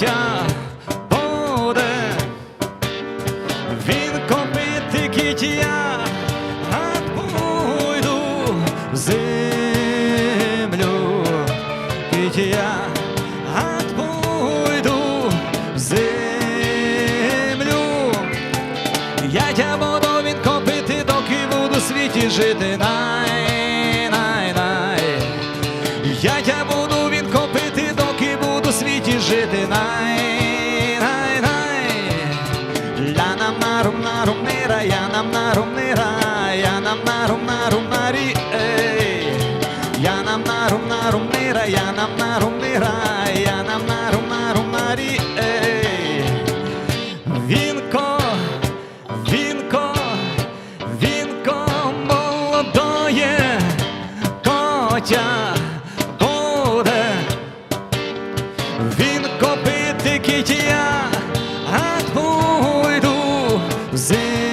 котя буде. Вінко пити кітя, а пойду землю. Кітя, а пойду землю. Я тя буду він копити, доки буду в світі жити. Най, най, най. Я тя буду я нам нарум нарум нарі, ей. Я нам нарум нарум нира, я нам нарум нира, я нам нарум нарум нарі, ей. Вінко, вінко, вінко молодоє, котя буде. Він копити кітя, а в землю.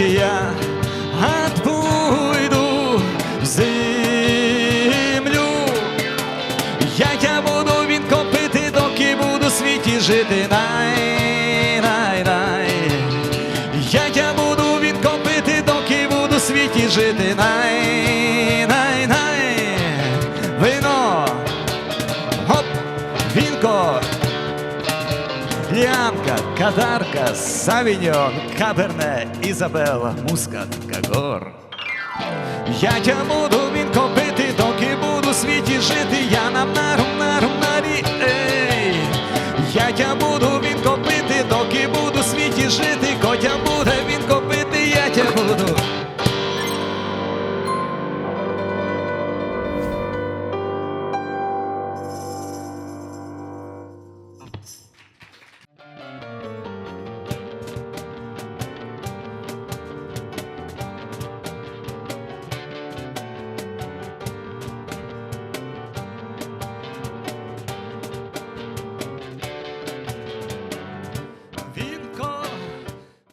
Кітя, я пойду в землю. Я тя буду він копити, доки буду в світі жити. Най, най, най. Я тя буду він копити, доки буду в світі жити. Най, Лянка, Кадарка, Савиньон, Каберне, Ізабела, Мускат, Кагор. Я тя буду він копити, доки буду в світі жити, я нам нарум нарум нарі, ей. Я тя буду він копити, доки буду в світі жити, котя буде він копити.